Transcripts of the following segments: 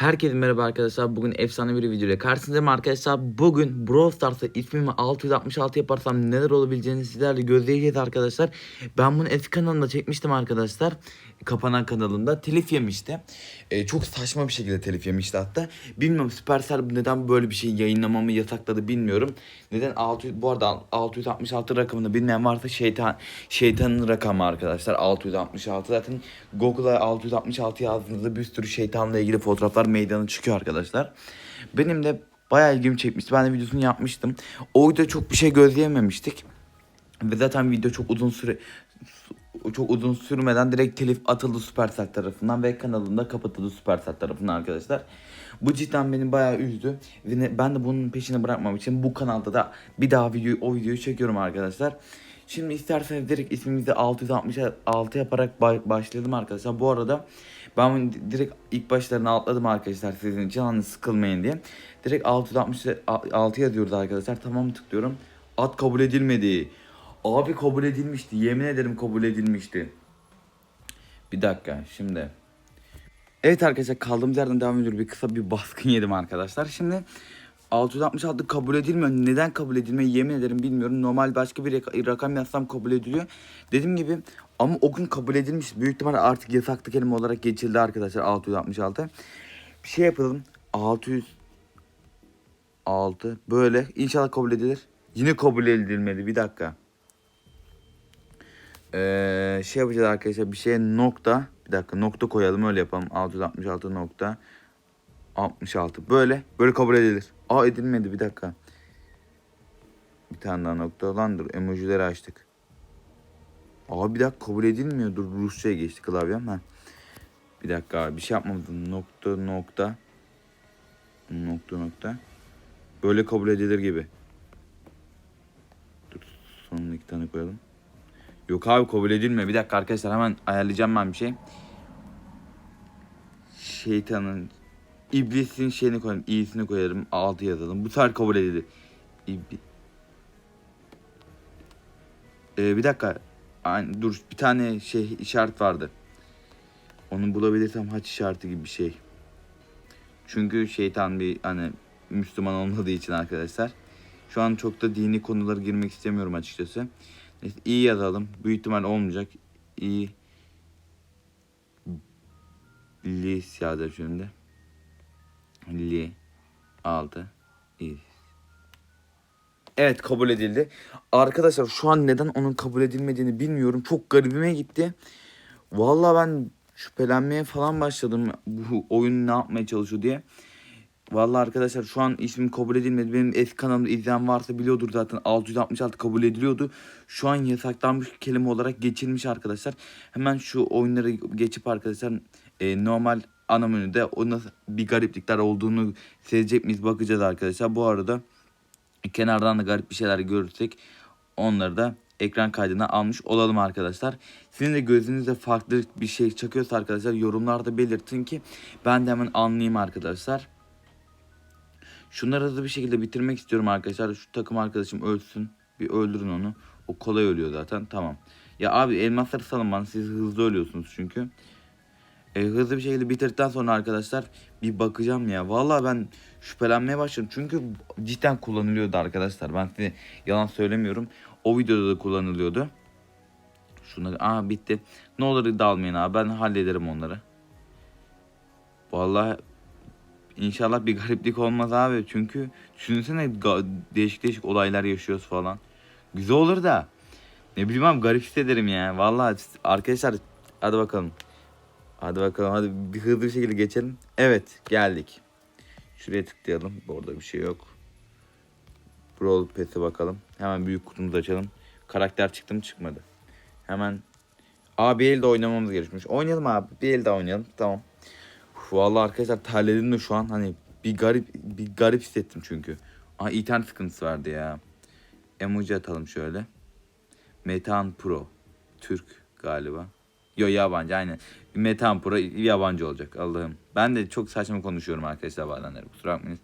Herkese merhaba arkadaşlar. Bugün efsane bir video ile karşınızdayım arkadaşlar. Bugün Brawl Stars'ta ismimi 666 yaparsam neler olabileceğini sizlerle gözleyeceğiz arkadaşlar. Ben bunu eski kanalımda çekmiştim arkadaşlar. Kapanan kanalında telif yemişti. Ee, çok saçma bir şekilde telif yemişti hatta. Bilmiyorum Supercell neden böyle bir şey yayınlamamı yasakladı bilmiyorum. Neden 600 bu arada 666 rakamını bilmeyen varsa şeytan şeytanın rakamı arkadaşlar. 666 zaten Google'a 666 yazdığınızda bir sürü şeytanla ilgili fotoğraflar meydana çıkıyor arkadaşlar. Benim de bayağı ilgimi çekmişti. Ben de videosunu yapmıştım. O videoda çok bir şey gözleyememiştik. Ve zaten video çok uzun süre çok uzun sürmeden direkt telif atıldı Supercell tarafından ve kanalında kapatıldı Supercell tarafından arkadaşlar. Bu cidden beni bayağı üzdü ve ben de bunun peşini bırakmam için bu kanalda da bir daha video o videoyu çekiyorum arkadaşlar. Şimdi isterseniz direkt ismimizi 666 yaparak ba- başlayalım arkadaşlar. Bu arada ben direkt ilk başlarına atladım arkadaşlar sizin için hani sıkılmayın diye. Direkt 666 yazıyoruz arkadaşlar. Tamam tıklıyorum. At kabul edilmedi. Abi kabul edilmişti. Yemin ederim kabul edilmişti. Bir dakika şimdi. Evet arkadaşlar kaldığımız yerden devam ediyoruz. Bir kısa bir baskın yedim arkadaşlar. Şimdi 666 kabul edilmiyor. Neden kabul edilmiyor yemin ederim bilmiyorum. Normal başka bir rak- rakam yazsam kabul ediliyor. Dediğim gibi ama o gün kabul edilmiş. Büyük ihtimalle artık yasaklı kelime olarak geçildi arkadaşlar 666. Bir şey yapalım. 606 böyle inşallah kabul edilir. Yine kabul edilmedi. Bir dakika. Ee, şey yapacağız arkadaşlar bir şeye nokta bir dakika nokta koyalım öyle yapalım 666 nokta 66 böyle böyle kabul edilir. Aa edilmedi bir dakika. Bir tane daha nokta lan dur emojileri açtık. Aa bir dakika kabul edilmiyor dur Rusça'ya geçti klavyem ha. Bir dakika abi bir şey yapmadım nokta nokta nokta nokta böyle kabul edilir gibi. Dur sonuna iki tane koyalım. Yok abi kabul edilmiyor. Bir dakika arkadaşlar hemen ayarlayacağım ben bir şey. Şeytanın iblisin şeyini koyalım. iyisini koyarım. Altı yazalım. Bu sefer kabul edilir. İbli... Ee, bir dakika. Ay, dur bir tane şey işaret vardı. Onu bulabilirsem haç işareti gibi bir şey. Çünkü şeytan bir hani Müslüman olmadığı için arkadaşlar. Şu an çok da dini konulara girmek istemiyorum açıkçası. Neyse iyi yazalım. Büyük ihtimal olmayacak. İyi. Lis yazacağım şimdi. Li. Altı. İyi. Evet kabul edildi. Arkadaşlar şu an neden onun kabul edilmediğini bilmiyorum. Çok garibime gitti. Vallahi ben şüphelenmeye falan başladım. Bu oyun ne yapmaya çalışıyor diye. Vallahi arkadaşlar şu an ismim kabul edilmedi. Benim eski kanalımda izleyen varsa biliyordur zaten 666 kabul ediliyordu. Şu an yasaklanmış kelime olarak geçilmiş arkadaşlar. Hemen şu oyunları geçip arkadaşlar e, normal ana menüde o nasıl bir gariplikler olduğunu sezecek miyiz bakacağız arkadaşlar. Bu arada kenardan da garip bir şeyler görürsek onları da ekran kaydına almış olalım arkadaşlar. Sizin de gözünüzde farklı bir şey çakıyorsa arkadaşlar yorumlarda belirtin ki ben de hemen anlayayım arkadaşlar. Şunları hızlı bir şekilde bitirmek istiyorum arkadaşlar. Şu takım arkadaşım ölsün. Bir öldürün onu. O kolay ölüyor zaten. Tamam. Ya abi elmasları salın bana. Siz hızlı ölüyorsunuz çünkü. E, hızlı bir şekilde bitirdikten sonra arkadaşlar bir bakacağım ya. Vallahi ben şüphelenmeye başladım. Çünkü cidden kullanılıyordu arkadaşlar. Ben size yalan söylemiyorum. O videoda da kullanılıyordu. Şunları aa bitti. Ne olur dalmayın abi. Ben hallederim onları. Vallahi İnşallah bir gariplik olmaz abi. Çünkü düşünsene değişik değişik olaylar yaşıyoruz falan. Güzel olur da. Ne bileyim abi garip hissederim ya. Vallahi arkadaşlar hadi bakalım. Hadi bakalım hadi bir hızlı bir şekilde geçelim. Evet geldik. Şuraya tıklayalım. Orada bir şey yok. Brawl Pass'e bakalım. Hemen büyük kutumuzu açalım. Karakter çıktı mı çıkmadı. Hemen. Aa bir elde oynamamız gerekmiş. Oynayalım abi. Bir elde oynayalım. Tamam. Uf, Vallahi arkadaşlar terledim de şu an hani bir garip bir garip hissettim çünkü. Aa internet sıkıntısı vardı ya. Emoji atalım şöyle. Metan Pro. Türk galiba. Yo yabancı aynen. Metan Pro yabancı olacak Allah'ım. Ben de çok saçma konuşuyorum arkadaşlar bazenleri kusura bakmayın.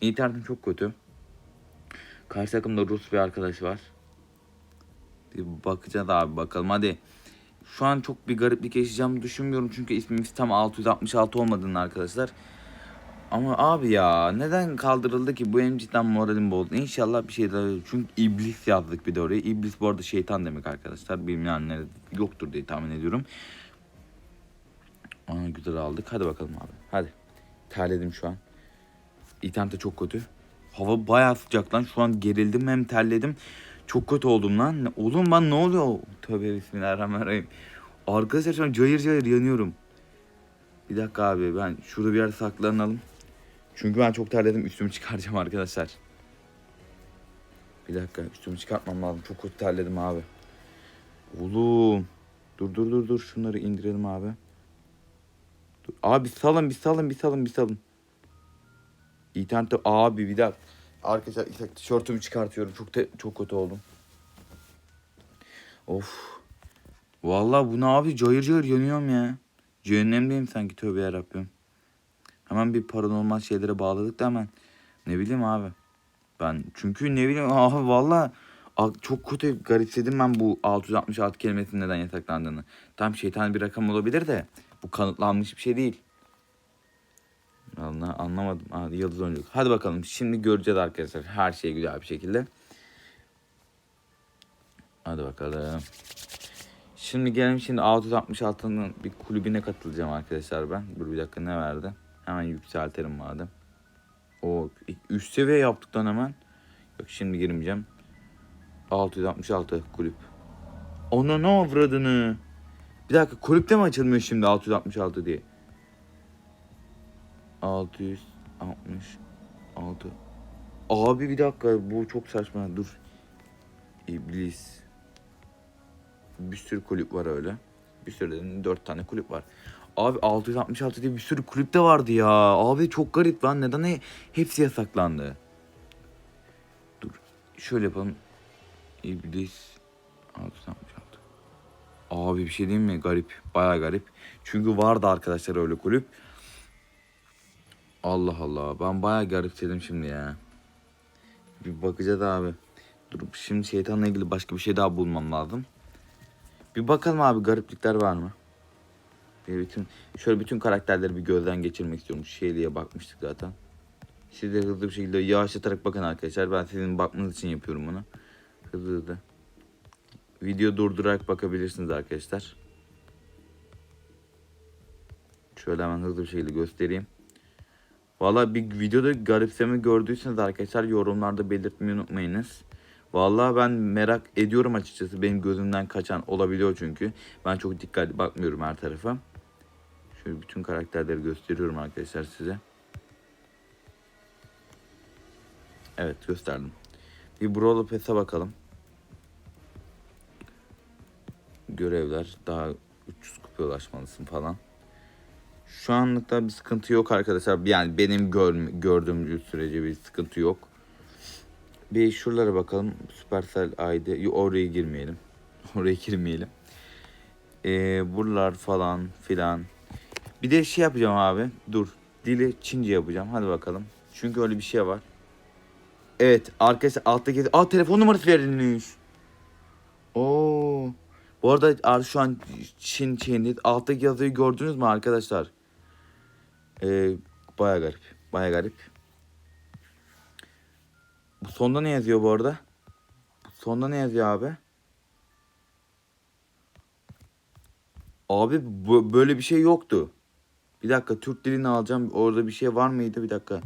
İnternetim çok kötü. Karşı takımda Rus bir arkadaş var. Bir bakacağız abi bakalım hadi. Şu an çok bir gariplik yaşayacağımı düşünmüyorum çünkü ismimiz tam 666 olmadığını arkadaşlar. Ama abi ya neden kaldırıldı ki? Bu benim cidden moralim bozdu. İnşallah bir şey daha. Çünkü iblis yazdık bir de oraya. İblis bu arada şeytan demek arkadaşlar. Bilmeyenler yoktur diye tahmin ediyorum. Aa, güzel aldık. Hadi bakalım abi. Hadi. Terledim şu an. İnternet de çok kötü. Hava bayağı sıcak lan. Şu an gerildim hem terledim. Çok kötü oldum lan. Oğlum ben ne oluyor? Tövbe bismillahirrahmanirrahim. Arkadaşlar şu an cayır cayır yanıyorum. Bir dakika abi ben şurada bir yer saklanalım. Çünkü ben çok terledim. Üstümü çıkaracağım arkadaşlar. Bir dakika üstümü çıkartmam lazım. Çok kötü terledim abi. Oğlum. Dur dur dur dur. Şunları indirelim abi. Dur. Abi salın bir salın bir salın bir salın. İnternette abi bir dakika. Arkadaşlar dakika, tişörtümü çıkartıyorum. Çok te- çok kötü oldum. Of. Vallahi bu ne abi cayır cayır yanıyorum ya. Cehennemdeyim sanki tövbe yarabbim. Hemen bir paranormal şeylere bağladık da hemen. Ne bileyim abi. Ben çünkü ne bileyim abi valla a- çok kötü garipsedim ben bu 666 kelimesinin neden yasaklandığını. Tam şeytan bir rakam olabilir de bu kanıtlanmış bir şey değil. Vallahi anlamadım. Hadi yıldız oyunculuk. Hadi bakalım şimdi göreceğiz arkadaşlar her şey güzel bir şekilde. Hadi bakalım. Şimdi gelelim şimdi 666'nın bir kulübüne katılacağım arkadaşlar ben. Dur bir dakika ne verdi? Hemen yükseltelim madem. O üst seviye yaptıktan hemen. Yok şimdi girmeyeceğim. 666 kulüp. Ona ne avradını? Bir dakika kulüpte mi açılmıyor şimdi 666 diye? 666 Abi bir dakika bu çok saçma dur. İblis. Bir sürü kulüp var öyle. Bir sürü dedim 4 tane kulüp var. Abi 666 diye bir sürü kulüp de vardı ya. Abi çok garip lan. Neden he- hepsi yasaklandı? Dur. Şöyle yapalım. İblis 666. Abi bir şey diyeyim mi? Garip. Baya garip. Çünkü vardı arkadaşlar öyle kulüp. Allah Allah. Ben baya garipsedim şimdi ya. Bir bakacağız abi. Dur şimdi şeytanla ilgili başka bir şey daha bulmam lazım. Bir bakalım abi gariplikler var mı? Bir bütün şöyle bütün karakterleri bir gözden geçirmek istiyorum. Şeyliğe bakmıştık zaten. Siz de hızlı bir şekilde yavaşlatarak bakın arkadaşlar. Ben sizin bakmanız için yapıyorum bunu. Hızlı hızlı. Video durdurarak bakabilirsiniz arkadaşlar. Şöyle hemen hızlı bir şekilde göstereyim. Valla bir videoda garipseme gördüyseniz arkadaşlar yorumlarda belirtmeyi unutmayınız. Vallahi ben merak ediyorum açıkçası. Benim gözümden kaçan olabiliyor çünkü. Ben çok dikkatli bakmıyorum her tarafa. Şöyle bütün karakterleri gösteriyorum arkadaşlar size. Evet gösterdim. Bir Brawl Pass'e bakalım. Görevler daha 300 kupaya ulaşmalısın falan. Şu anlıkta bir sıkıntı yok arkadaşlar. Yani benim gör, gördüğüm sürece bir sıkıntı yok. Bir şuralara bakalım. Supercell ID. Oraya girmeyelim. Oraya girmeyelim. Ee, buralar falan filan. Bir de şey yapacağım abi. Dur. Dili Çince yapacağım. Hadi bakalım. Çünkü öyle bir şey var. Evet. Arkadaşlar alttaki... Aa telefon numarası verilmiş. Oo. Bu arada ar- şu an Çin Çin'de alttaki yazıyı gördünüz mü arkadaşlar? Ee, baya garip. Baya garip. Bu sonda ne yazıyor bu arada? Sonda ne yazıyor abi? Abi böyle bir şey yoktu. Bir dakika Türk dilini alacağım. Orada bir şey var mıydı? Bir dakika.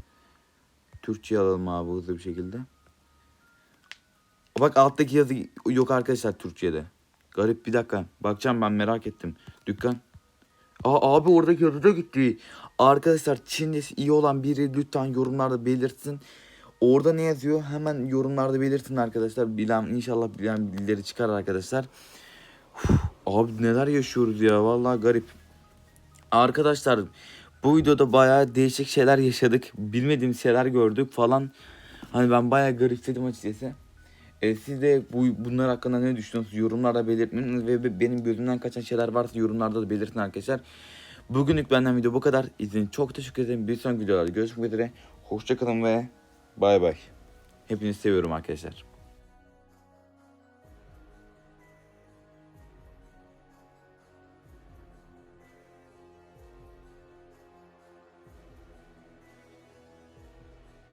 Türkçe alalım abi hızlı bir şekilde. Bak alttaki yazı yok arkadaşlar Türkçe'de. Garip bir dakika. Bakacağım ben merak ettim. Dükkan. Aa abi oradaki yazı da gitti. Arkadaşlar Çincesi iyi olan biri lütfen yorumlarda belirtsin. Orada ne yazıyor? Hemen yorumlarda belirtin arkadaşlar. Bilen inşallah bilen birileri çıkar arkadaşlar. Uf, abi neler yaşıyoruz ya vallahi garip. Arkadaşlar bu videoda bayağı değişik şeyler yaşadık. Bilmediğim şeyler gördük falan. Hani ben bayağı garipsedim açıkçası. E, siz de bu, bunlar hakkında ne düşünüyorsunuz? Yorumlarda belirtmeyin ve benim gözümden kaçan şeyler varsa yorumlarda da belirtin arkadaşlar. Bugünlük benden video bu kadar. İçin çok teşekkür ederim. Bir sonraki videolarda görüşmek üzere. Hoşçakalın ve bay bay. Hepinizi seviyorum arkadaşlar.